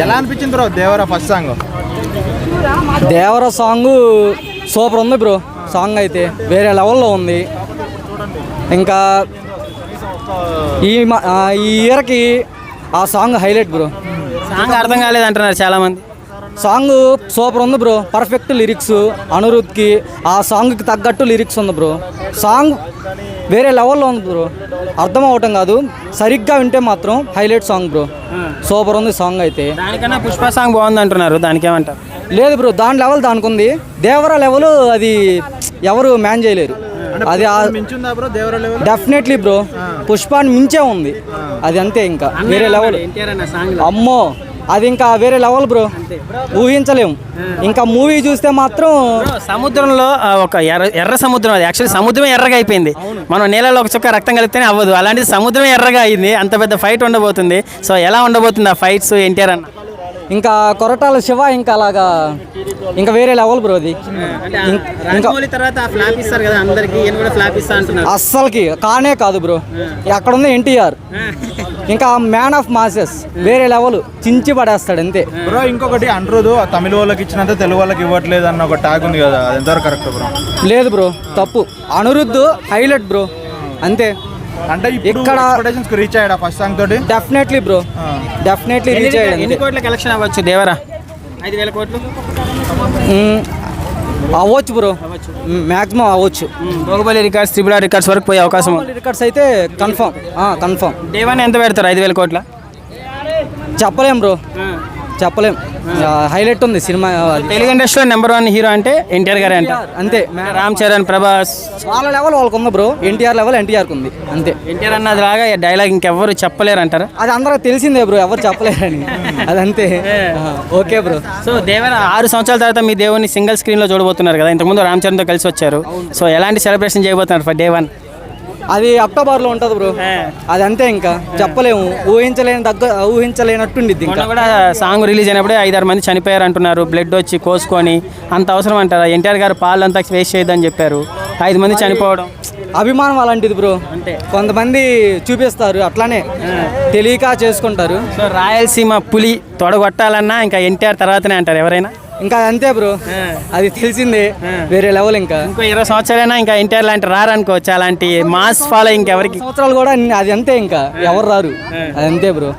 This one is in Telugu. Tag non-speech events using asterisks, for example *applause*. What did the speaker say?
ఎలా అనిపించింది bro Devara first song? Devara song super ఉంది బ్రో. సాంగ్ అయితే వేరే లెవెల్లో ఉంది. ఇంకా ఈ మ- ఆ, ఈ ఇయర్కి ఆ సాంగ్ హైలైట్ బ్రో. సాంగ్ అర్థం కాలేదు అంటున్నారు చాలా మంది సాంగ్ సూపర్ ఉంది బ్రో. పర్ఫెక్ట్ లిరిక్స్ అనిరుద్కి ఆ సాంగ్కి తగ్గట్టు లిరిక్స్ ఉంది బ్రో. సాంగ్ వేరే లెవెల్లో ఉంది బ్రో. అర్థం అవటం కాదు. సరిగ్గా వింటే మాత్రం హైలైట్ సాంగ్ బ్రో. సూపర్ ఉంది సాంగ్ అయితే. దానికన్నా పుష్ప సాంగ్ బాగుంది అంటున్నారు. దానికి ఏమంటారు లేదు బ్రో. దాని లెవెల్ దానికి ఉంది దేవరా లెవెల్ అది ఎవరు మ్యాన్ చేయలేరు. అది డెఫినెట్లీ బ్రో? పుష్పాన్ని మించే ఉంది. అది అంతే ఇంకా. వేరే లెవెల్. అమ్మో. అది ఇంకా వేరే లెవెల్ బ్రో. ఊహించలేం. ఇంకా మూవీ చూస్తే మాత్రం సముద్రంలో ఒక ఎర్ర ఎర్ర సముద్రం అది. యాక్చువల్లీ సముద్రం ఎర్రగా అయిపోయింది. మనం నీళ్ళలో ఒక చుక్క రక్తం కలిపితేనే అవ్వదు. అలాంటిది సముద్రం ఎర్రగా అయింది. అంత పెద్ద ఫైట్ ఉండబోతుంది. సో ఎలా ఉండబోతుంది ఆ ఫైట్స్ ఎన్టీఆర్ అన్న. ఇంకా కొరటాల శివ ఇంకా అలాగా ఇంకా వేరే లెవెల్ బ్రో అది. అస్సలకి కానే కాదు బ్రో. అక్కడ ఉంది ఎన్టీఆర్? ఇంకా మ్యాన్ ఆఫ్ మాసెస్ వేరే లెవెల్ చించి పడేస్తాడు అంతే. బ్రో ఇంకొకటి అంటారు తమిళ వాళ్ళకి ఇచ్చినంత తెలుగు వాళ్ళకి ఇవ్వట్లేదు అన్న ఒక ట్యాగ్ ఉంది కదా అది ఎంతవరకు కరెక్ట్ బ్రో లేదు బ్రో తప్పు. అనిరుద్ధ్ హైలైట్ బ్రో అంతే. అంటే ఇక్కడ- రీచ్ అయ్యాడా ఫస్ట్ సాంగ్ తోటి? డెఫినెట్లీ బ్రో డెఫినెట్లీ రీచ్ అయ్యాడు ఎన్ని కోట్ల కలెక్షన్ అవ్వచ్చు దేవరా? ఐదు వేల కోట్లు? మ్మ్. అవ్వచ్చు బ్రో మ్యాక్సిమం అవ్వచ్చు. Baahubali records triple R records వరకు పోయే అవకాశం రికార్డ్స్ అయితే కన్ఫర్మ్ కన్ఫర్మ్ డే వన్ ఎంత పెడతారు? ఐదు వేల కోట్ల? చెప్పలేం బ్రో చెప్పలేం. హైలైట్ ఉంది సినిమా. తెలుగు ఇండస్ట్రీలో నెంబర్ వన్ హీరో అంటే ఎన్టీఆర్ గారే అంట. అంతే. రామ్ చరణ్ ప్రభాస్. వాళ్ళ లెవెల్ వాళ్ళకు ఉంది బ్రో. ఎన్టీఆర్ లెవెల్ ఎన్టీఆర్కి ఉంది అంతే. ఎన్టీఆర్ అన్నది లాగా డైలాగ్ ఇంకెవ్వరు చెప్పలేరు అంటారా అది అందరికి తెలిసిందే బ్రో ఎవరు చెప్పలేరని. అది అంతే. *laughs* Okay bro. సో దేవర ఆరు సంవత్సరాల తర్వాత మీ దేవుని సింగిల్ స్క్రీన్లో చూడబోతున్నారు కదా. ఇంతకుముందు రామ్ చరణ్తో కలిసి వచ్చారు. సో ఎలాంటి సెలబ్రేషన్ చేయబోతున్నారు ఫర్ డే వన్? అది అక్టోబర్లో ఉంటుంది బ్రో. అది అంతే ఇంకా. చెప్పలేము. ఊహించలేని దగ్గర ఊహించలేనట్టుండిద్ది మొన్న ఇంకా కూడా సాంగ్ రిలీజ్ అయినప్పుడే ఐదారు మంది చనిపోయారు అంటున్నారు బ్లడ్ వచ్చి కోసుకొని. అంత అవసరం అంటారా? ఎన్టీఆర్ గారు పాలంతా వేస్ట్ చేయొద్దని చెప్పారు. ఐదు మంది చనిపోవడం. అభిమానం అలాంటిది బ్రో. కొంతమంది చూపిస్తారు అట్లానే. తెలియక చేసుకుంటారు. రాయలసీమ పులి తొడగొట్టాలన్నా ఇంకా ఎన్టీఆర్ తర్వాతనే అంటారు ఎవరైనా? ఇంకా అంతే బ్రో. అది తెలిసిందే. వేరే లెవెల్ ఇంకా. ఇంకో ఇరవై సంవత్సరాలైనా ఇంకా ఎన్టీఆర్ లాంటి రారనుకోవచ్చు అలాంటి మాస్ ఫాలో ఇంకెవరికి? సంవత్సరాలు కూడా అది అంతే ఇంకా. ఎవరు రారు. అది అంతే బ్రో.